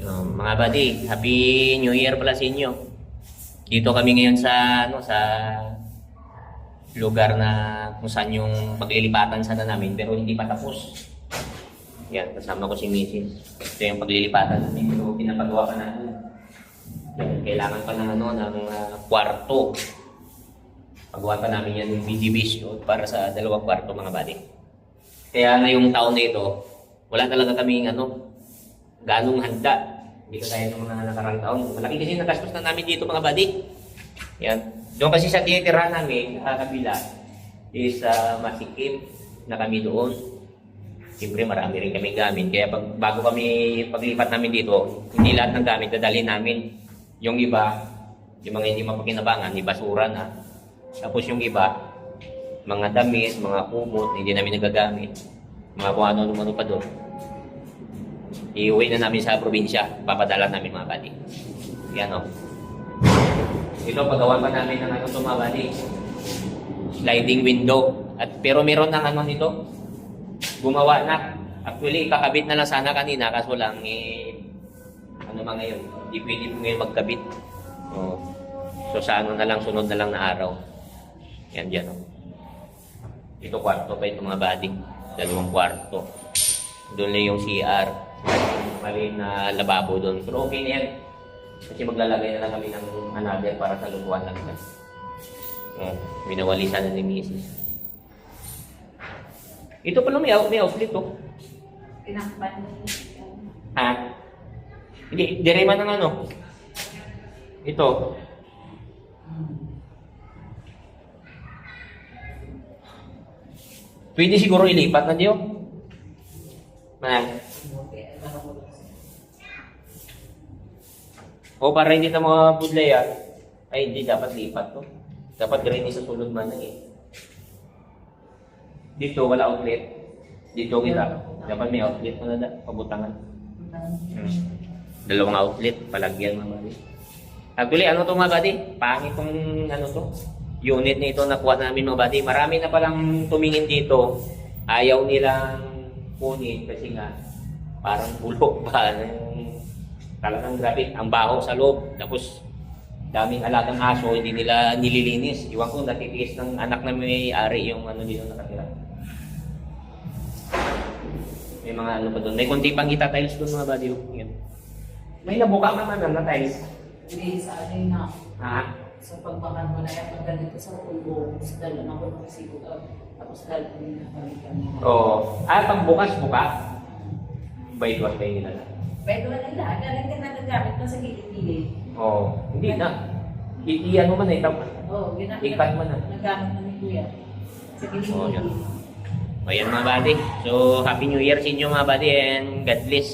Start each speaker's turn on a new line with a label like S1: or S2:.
S1: Um, mga buddy, Happy New Year pala sa inyo. Dito kami ngayon sa ano sa lugar na kung saan yung paglilipatan sana namin pero hindi pa tapos. Yan, kasama ko si Mrs. Ito yung paglilipatan namin pero pinapagawa pa natin. Yan, kailangan pa ng ano ng ah, kwarto. Pagawa pa namin yan yung BGBs para sa dalawang kwarto mga buddy. Kaya ngayong taon na ito, wala talaga kaming ano, ganong handa. Hindi ka tayo ng mga nakarang taon. Malaki kasi nagastos na namin dito mga buddy. Yan. Doon kasi sa tinitirahan namin, sa kabila, is uh, masikip na kami doon. Siyempre marami rin kami gamit. Kaya pag, bago kami paglipat namin dito, hindi lahat ng gamit dadalhin namin. Yung iba, yung mga hindi mapakinabangan, ni basura na. Tapos yung iba, mga damit, mga kumot, hindi namin nagagamit. Mga kung ano-ano pa doon. Iuwi na namin sa probinsya. Papadala namin mga buddy. Yan o. Ito, pagawa pa namin ng ano ito mga buddy. Sliding window. At, pero meron ng ano nito. Gumawa na. Actually, kakabit na lang sana kanina. Kaso lang, eh, ano ba ngayon? Hindi pwede po ngayon magkabit. Oh. So sa ano na lang, sunod na lang na araw. Yan dyan o. Ito kwarto pa ito mga buddy. Dalawang kwarto. Doon na yung CR. Mali na lababo doon. Pero okay na yan. Kasi maglalagay na lang kami ng another para sa lubuan lang yan. Oh, minawalisan na ni Mrs. Ito pala may, may outlet to.
S2: Pinakban
S1: Ha? Hindi, direma ng ano. Ito. Pwede siguro ilipat na diyo. Man. O para hindi na mga budlay ah. Ay, hindi dapat lipat to. Dapat rin sa sulod man eh. Dito, wala outlet. Dito kita. Dapat may outlet na na, pabutangan. Hmm. Dalawang outlet, palagyan mga buddy. Actually, ano to mga buddy? Pangit tong ano to. Unit na ito nakuha namin mga buddy. Marami na palang tumingin dito. Ayaw nilang kunin kasi nga parang bulok pa. Yung Talagang grabe. Ang baho sa loob. Tapos daming alagang aso, hindi nila nililinis. Iwan ko natitiis ng anak na may-ari yung ano dito nakatira. May mga ano pa doon. May konti pang kita tiles doon mga buddy. Yan. May nabuka man man na tiles.
S2: Hindi sa ano na.
S1: Ha?
S2: Sa pagbakan mo na yan, pag ganito sa pulo, sa dala na ko ng siguro. Tapos dala ko na palitan mo.
S1: Oo. Ah, pag bukas, buka. Baitwas kayo nila.
S2: Pwede wala nila. Galing ka nagagamit mo sa gilid-gilid.
S1: Oo. Hindi na. I- i- ano man eh.
S2: Oo, ginamit.
S1: Ikat mo na.
S2: Nagamit mo ni Kuya. Sa
S1: Oo, yan.
S2: gilid-gilid.
S1: O yan mga buddy. So, Happy New Year sa inyo mga buddy and God bless.